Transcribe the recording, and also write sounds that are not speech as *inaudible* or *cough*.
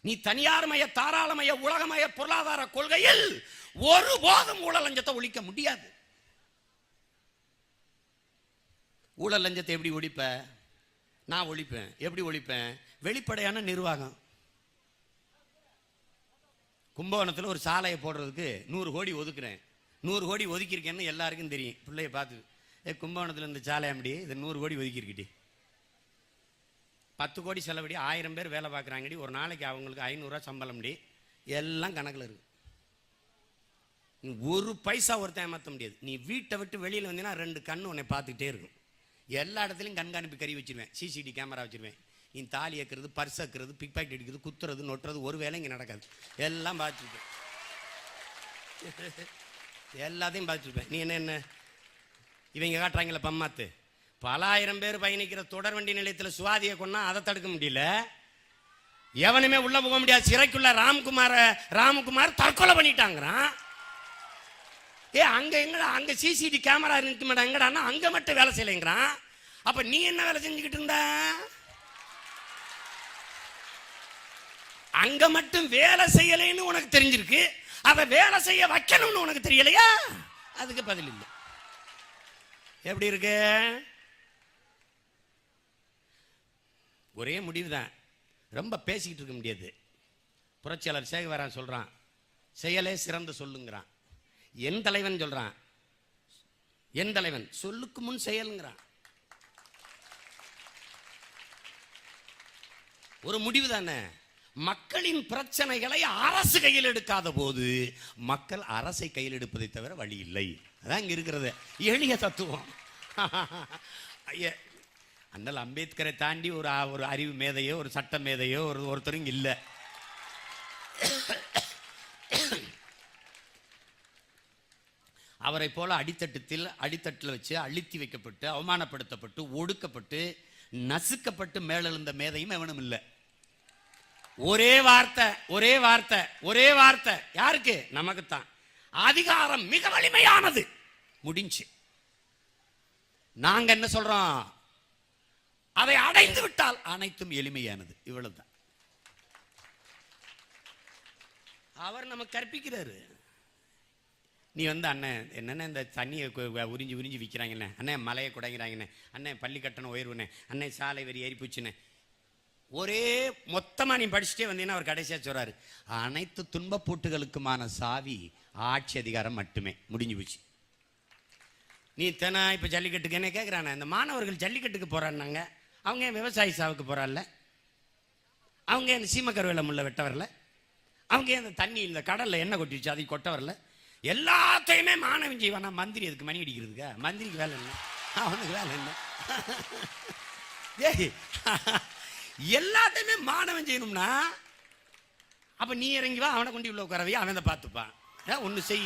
நீ தனியார்மய தாராளமய உலகமய பொருளாதார கொள்கையில் ஒருபோதும் ஊழல் லஞ்சத்தை ஒழிக்க முடியாது. ஊழல் லஞ்சத்தை எப்படி ஒழிப்ப? நான் ஒழிப்பேன். எப்படி ஒழிப்பேன்? வெளிப்படையான நிர்வாகம். கும்பகோணத்தில் ஒரு சாலையை போடுறதுக்கு நூறு கோடி ஒதுக்குறேன். நூறு கோடி ஒதுக்கியிருக்கேன்னு எல்லாருக்கும் தெரியும். பிள்ளைய பார்த்து ஏ கும்பகோணத்தில் இந்த சாலை அப்படி இது நூறு கோடி ஒதுக்கியிருக்கிட்டே பத்து கோடி செலவடி ஆயிரம் பேர் வேலை பார்க்குறாங்கடி ஒரு நாளைக்கு அவங்களுக்கு ஐநூறுரூவா சம்பளம்டி. எல்லாம் கணக்கில் இருக்கு. ஒரு பைசா ஒருத்தன் ஏமாற்ற முடியாது. நீ வீட்டை விட்டு வெளியில் வந்தீங்கன்னா ரெண்டு கண் உன்னை பார்த்துக்கிட்டே இருக்கும். எல்லா இடத்துலையும் கண்காணிப்பு கறி வச்சுருவேன். சிசிடி கேமரா வச்சுருவேன். நீ தாலி ஏற்கிறது பர்ஸ் ஏற்கிறது பிக் பாக்கெட் அடிக்கிறது குத்துறது நொட்டுறது ஒரு வேலை இங்கே நடக்காது. எல்லாம் பார்த்துருப்பேன் எல்லாத்தையும் பார்த்துருப்பேன் நீ என்ன என்ன? இவங்க காட்டுறாங்களே பம்மாத்து. பல ஆயிரம் பேர் பயணிக்கிற தொடர் வண்டி நிலையத்தில் சுவாதியை கொன்னா அதை தடுக்க முடியல. எவனுமே உள்ள போக முடியாது. சிறைக்குள்ள ராம்குமார ராமகுமார் தற்கொலை பண்ணிட்டாங்கிறான். ஏ அங்க எங்கடா அங்க சிசிடி கேமரா இருக்கு மேடம் எங்கடான்னா அங்க மட்டும் வேலை செய்யலைங்கிறான். அப்ப நீ என்ன வேலை செஞ்சுக்கிட்டு இருந்த? அங்க மட்டும் வேலை செய்யலைன்னு உனக்கு தெரிஞ்சிருக்கு. அதை வேலை செய்ய வைக்கணும்னு உனக்கு தெரியலையா? அதுக்கு பதில் இல்லை. எப்படி இருக்கு? ஒரே முடிவு தான் ரொம்ப பேசிக்கிட்டு இருக்க முடியாது. புரட்சியாளர் சேகவரான் சொல்கிறான் செயலே சிறந்து சொல்லுங்கிறான். என் தலைவன் சொல்கிறான் என் தலைவன் சொல்லுக்கு முன் செயலுங்கிறான். ஒரு முடிவு தானே மக்களின் பிரச்சனைகளை அரசு கையில் எடுக்காத போது மக்கள் அரசை கையில் எடுப்பதை தவிர வழி இல்லை. அதான் இங்கே இருக்கிறது. எளிய தத்துவம். *laughs* ஐயா அண்ணல் அம்பேத்கரை தாண்டி ஒரு ஒரு அறிவு மேதையோ ஒரு சட்ட மேதையோ ஒரு ஒருத்தரும் இல்லை. அவரை போல அடித்தட்டத்தில் அடித்தட்டில் வச்சு அழுத்தி வைக்கப்பட்டு அவமானப்படுத்தப்பட்டு ஒடுக்கப்பட்டு நசுக்கப்பட்டு மேலெழுந்த மேதையும் எவனும் இல்லை. ஒரே வார்த்தை ஒரே வார்த்தை ஒரே வார்த்தை. யாருக்கு? நமக்குத்தான். அதிகாரம் மிக வலிமையானது. முடிஞ்சு. நாங்க என்ன சொல்றோம்? அதை அடைந்து விட்டால் அனைத்தும் எளிமையானது. இவ்வளவுதான். அவர் நமக்கு கற்பிக்கிறாரு. நீ வந்து அண்ணன் என்னென்ன இந்த தண்ணியை உறிஞ்சி உறிஞ்சி விற்கிறாங்கண்ணே அண்ணே மலையை குடைங்கிறாங்கண்ணே அண்ணே பள்ளி கட்டணம் உயர்வுண்ணே. அண்ணே சாலை வரி ஏறி போச்சுண்ணே. ஒரே மொத்தமாக நீ படிச்சுட்டே வந்தீங்கன்னா அவர் கடைசியாக சொல்கிறாரு அனைத்து துன்பப்பூட்டுகளுக்குமான சாவி ஆட்சி அதிகாரம் மட்டுமே. முடிஞ்சு போச்சு. நீ தானே இப்போ ஜல்லிக்கட்டுக்கு என்ன கேட்குறாண்ணே இந்த மாணவர்கள் ஜல்லிக்கட்டுக்கு போகிறான்னாங்க அவங்க ஏன் விவசாயி சாவுக்கு போகிறாள்ல அவங்க ஏன் இந்த சீமக்கருவேல முள்ள வெட்ட வரல அவங்க ஏன் இந்த தண்ணி இந்த கடலில் எண்ணெய் கொட்டிடுச்சு அதை கொட்ட வரல எல்லாத்தையுமே மாணவன் செய்வானா. மந்திரி அதுக்கு மணி அடிக்கிறதுக்கா? மந்திரிக்கு வேலை இல்லை அவனுக்கு வேலை இல்லை ஏய் எல்லாத்தையுமே மாணவன் செய்யணும்னா அப்போ நீ இறங்கி வா அவனை கொண்டு உள்ள உட்காரவையா அவன் தான் பார்த்துப்பான். ஒன்று செய்